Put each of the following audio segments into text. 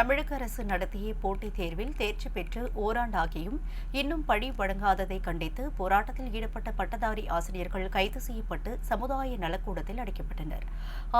தமிழக அரசு நடத்திய போட்டித் தேர்வில் தேர்ச்சி பெற்று ஓராண்டாகியும் இன்னும் பழி வழங்காததை கண்டித்து போராட்டத்தில் ஈடுபட்ட பட்டதாரி ஆசிரியர்கள் கைது செய்யப்பட்டு சமுதாய நலக்கூடத்தில் அடைக்கப்பட்டனர்.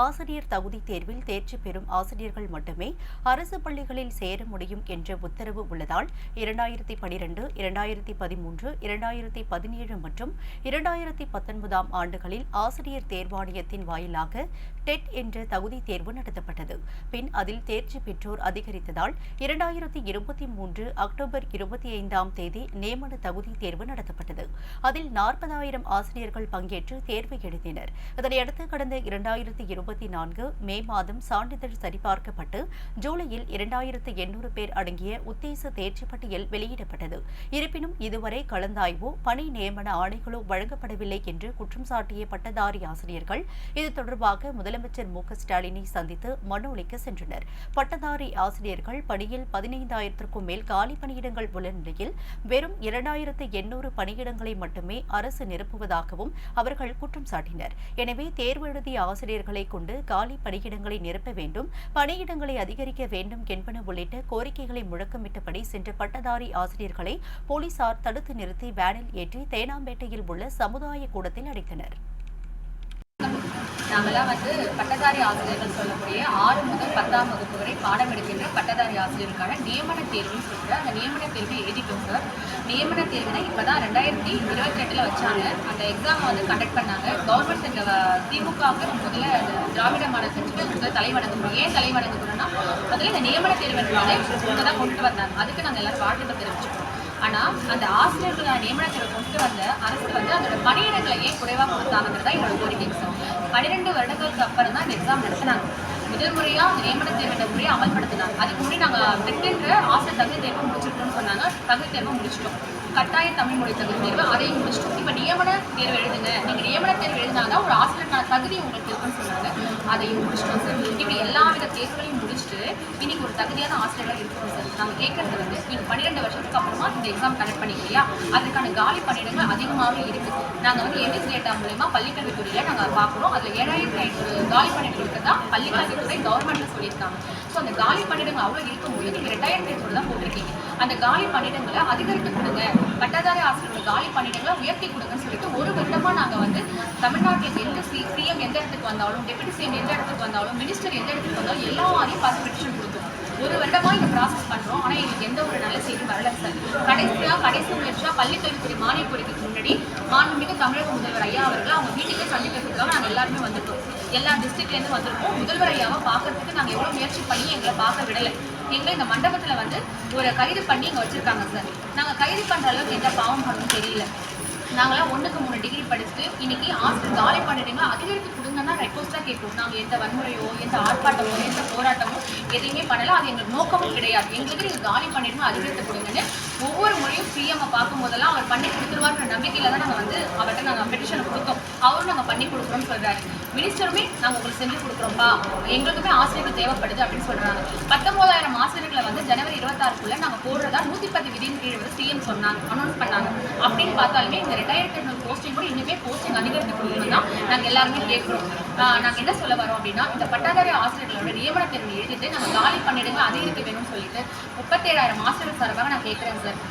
ஆசிரியர் தகுதி தேர்வில் தேர்ச்சி பெறும் ஆசிரியர்கள் மட்டுமே அரசு பள்ளிகளில் சேர முடியும் என்ற உத்தரவு உள்ளதால் இரண்டாயிரத்தி பனிரெண்டு இரண்டாயிரத்தி பதிமூன்று இரண்டாயிரத்தி பதினேழு மற்றும் இரண்டாயிரத்தி பத்தொன்பதாம் ஆண்டுகளில் ஆசிரியர் தேர்வாணையத்தின் வாயிலாக டெட் என்ற தகுதி தேர்வு நடத்தப்பட்டது. பின் அதில் தேர்ச்சி பெற்றோர் அதிக அதிகரித்ததால் இரண்டாயிரத்தி இருபத்தி மூன்று அக்டோபர் இருபத்தி ஐந்தாம் தேதி நியமன தகுதி தேர்வு நடத்தப்பட்டது. அதில் நாற்பதாயிரம் ஆசிரியர்கள் பங்கேற்று தேர்வு எழுதினர். இதனையடுத்து கடந்த இரண்டாயிரத்தி இருபத்தி நான்கு மே மாதம் சான்றிதழ் சரிபார்க்கப்பட்டு ஜூலையில் இரண்டாயிரத்து எண்ணூறு பேர் அடங்கிய உத்தேச தேர்ச்சி பட்டியல் வெளியிடப்பட்டது. இருப்பினும் இதுவரை கலந்தாய்வோ பணி நியமன ஆணைகளோ வழங்கப்படவில்லை என்று குற்றம் சாட்டிய பட்டதாரி ஆசிரியர்கள் இது தொடர்பாக முதலமைச்சர் மு க ஸ்டாலினை சந்தித்து மனு அளிக்க சென்றனர். பட்டதாரி ஆசிரியர் ஆசிரியர்கள் பணியில் பதினைந்தாயிரத்திற்கும் மேல் காலி பணியிடங்கள் உள்ள நிலையில் வெறும் இரண்டாயிரத்து எண்ணூறு பணியிடங்களை மட்டுமே அரசு நிரப்புவதாகவும் அவர்கள் குற்றம் சாட்டினர். எனவே தேர்வு எழுதிய ஆசிரியர்களை கொண்டு காலி பணியிடங்களை நிரப்ப வேண்டும் பணியிடங்களை அதிகரிக்க வேண்டும் என்பன உள்ளிட்ட கோரிக்கைகளை முழக்கமிட்டபடி சென்ற பட்டதாரி ஆசிரியர்களை போலீசார் தடுத்து நிறுத்தி வேனில் ஏற்றி தேனாம்பேட்டையில் உள்ள சமுதாய கூடத்தில் அடைத்தனர். நாங்கள்லாம் வந்து பட்டதாரி ஆசிரியர்கள் சொல்லக்கூடிய ஆறு முதல் பத்தாம் வகுப்பு வரை பாடம் எடுக்கின்ற பட்டதாரி ஆசிரியருக்கான நியமன தேர்வுன்னு சொல்லிட்டு அந்த நியமன தேர்வு எழுதிட்டோம் சார். நியமன தேர்வுனா இப்போ தான் ரெண்டாயிரத்தி இருபத்தி ரெண்டில் வச்சாங்க. அந்த எக்ஸாமை வந்து கண்டக்ட் பண்ணாங்க. கவர்மெண்ட் இந்த திமுகவுக்கு முதல்ல திராவிட மாடல் செஞ்சுட்டு முதல்ல தலைவணங்கணும் ஏன் தலைவணங்கணும்னா முதல்ல இந்த நியமன தேர்வுன்றதை இவங்க தான் கொண்டு வந்தாங்க. அதுக்கு நாங்கள் எல்லாம் வாழ்த்துக்கள் தெரிவிச்சிருக்கோம் ஆனால் அந்த ஆசிரியர்கள் நியமனத்தில் கொண்டு வந்த அரசு வந்து அதோட பணியிடங்களை ஏன் குறைவாக கொடுத்தாங்கிறது தான் என்னோட கோரிக்கை பன்னிரெண்டு வருடங்களுக்கு அப்புறம் தான் இந்த எக்ஸாம் நடத்தினாங்க. முதல் முறையாக நியமன தேர்வு முறையை அமல்படுத்தினாங்க. அதுக்கு முன்னாடி நாங்கள் டெட்டுன்ற ஆசிரியர் தகுதி தேர்வு முடிச்சிருக்கோம்னு சொன்னாங்க. தகுதி தேர்வு முடிச்சிட்டோம். கட்டாய தமிழ் மொழி தகுதி தேர்வு அதையும் முடிச்சிட்டோம். இப்போ நியமன தேர்வு எழுதுங்க. நீங்கள் நியமன தேர்வு எழுதினாதான் ஒரு ஆசிரியருக்கான தகுதி உங்களுக்கு இருக்குன்னு சொன்னாங்க. அதையும் முடிச்சிட்டோம் சார். இப்படி எல்லா வித தேர்வுகளையும் முடிச்சுட்டு இன்னைக்கு ஒரு தகுதியான ஆசிரியராக இருக்கணும் சார். நாங்கள் கேட்கறது வந்து நீங்கள் பன்னிரெண்டு வருஷத்துக்கு அப்புறமா இந்த எக்ஸாம் கனெக்ட் பண்ணிக்கலையா அதுக்கான காலி பணியிடங்கள் அதிகமாகவே இருக்குது நாங்கள் வந்து எம்எஸ் டேட்டா மூலயமா பள்ளிக்கல்வித்துறையில் நாங்கள் பார்க்குறோம். அதில் ஏழாயிரத்தி ஐநூறு காலி பணியிடம் இருக்கிறதா பள்ளிக்கல்வித்துறை கவர்மெண்ட்டில் சொல்லியிருக்காங்க. ஸோ அந்த காலி பணியிடங்கள் அவ்வளோ இருக்கும்போது நீங்கள் ரெண்டாயிரத்தி ஐநூறு தான் போட்டிருக்கீங்க. அந்த காலி பணியிடங்களை அதிகரித்து கொடுங்க. பட்டதாரி ஆசிரியர்கள் காலி பணியிடங்களை உயர்த்தி கொடுங்கன்னு சொல்லிட்டு ஒரு வருடமாக நாங்கள் வந்து தமிழ்நாட்டில் எந்த சி சிஎம் எந்த இடத்துக்கு வந்தாலும் டெபுட்டி சிஎம் எந்த இடத்துக்கு வந்தாலும் மினிஸ்டர் எந்த இடத்துக்கு வந்தாலும் எல்லாரையும் பார்த்து பெற்று ஒரு வருடமாக இந்த ப்ராசஸ் பண்ணுறோம் ஆனால் எங்களுக்கு எந்த ஒரு நல்ல செய்தி வரல சார். கடைசியாக கடைசி முயற்சியாக பள்ளிக்கல்வித்துறை மானிய கோரிக்கைக்கு முன்னாடி மாண்புமிகு தமிழக முதல்வர் ஐயா அவர்கள் அவங்க வீட்டுக்கே சந்திக்கிறதுக்காக நாங்கள் எல்லாருமே வந்துட்டோம் எல்லா டிஸ்ட்ரிக்ட்லேருந்து வந்திருக்கோம். முதல்வர் ஐயாவை பார்க்கறதுக்கு நாங்கள் எவ்வளோ முயற்சி பண்ணி எங்களை பார்க்க விடலை. எங்களை இந்த மண்டபத்தில் வந்து ஒரு கைது பண்ணி இங்கே வச்சுருக்காங்க சார். நாங்கள் கைது பண்ணுற அளவுக்கு எந்த பாவம் பண்ணணும் தெரியல. நாங்களாம் ஒன்றுக்கு மூணு டிகிரி படிச்சுட்டு இன்னைக்கு ஹாஸ்டல் காலி பண்ணிட்டீங்க அதிகரித்து கொடுங்கன்னா ரெக்வஸ்ட்டாக கேட்போம் நாங்கள் எந்த வன்முறையோ எந்த ஆர்ப்பாட்டமோ எந்த போராட்டமோ எதையுமே பண்ணல. அது எங்களுக்கு நோக்கமும் கிடையாது. எங்களுக்கு நீங்கள் காலி பண்ணிடணும் அதிகரித்து கொடுங்கன்னு ஒவ்வொரு முறையும் சிஎம்ஐ பார்க்கும் போதெல்லாம் அவர் பண்ணி கொடுத்துருவாருன்ற நம்பிக்கையில் தான் நாங்கள் வந்து அவர்கிட்ட நாங்கள் பெட்டிஷனை கொடுத்தோம் அவரும் நாங்கள் பண்ணி கொடுக்குறோம்னு சொல்கிறாரு மினிஸ்டருமே நாங்கள் உங்களுக்கு செஞ்சு கொடுக்குறோம்ப்பா. எங்களுக்குமே ஆசிரியர்கள் தேவைப்படுது அப்படின்னு சொல்கிறாங்க பத்தொம்போதாயிரம் ஆசிரியர்களை வந்து ஜனவரி இருபத்தாறுக்குள்ளே நாங்கள் போடுறதா நூற்றி பத்து விதியின் கீழ் வந்து சிஎம் சொன்னாங்க அனௌன்ஸ் பண்ணாங்க. அப்படின்னு பார்த்தாலுமே இந்த ரெண்டாயிரத்தி எண்ணூறு போஸ்டிங் கூட இன்னுமே போஸ்டிங் அதிகரித்து கொடுக்கணும் தான் நாங்கள் எல்லாருமே கேட்குறோம். நாங்கள் என்ன சொல்ல வரோம் அப்படின்னா இந்த பட்டாதாரி ஆசிரியர்களோட நியமன தேர்வு எழுதிட்டு நாங்கள் காலி பண்ணிடுங்க அதிகரிக்க வேணும்னு சொல்லிட்டு முப்பத்தேழாயிரம் ஆசிரியர் சார்பாக நான் கேட்குறேன் சார்.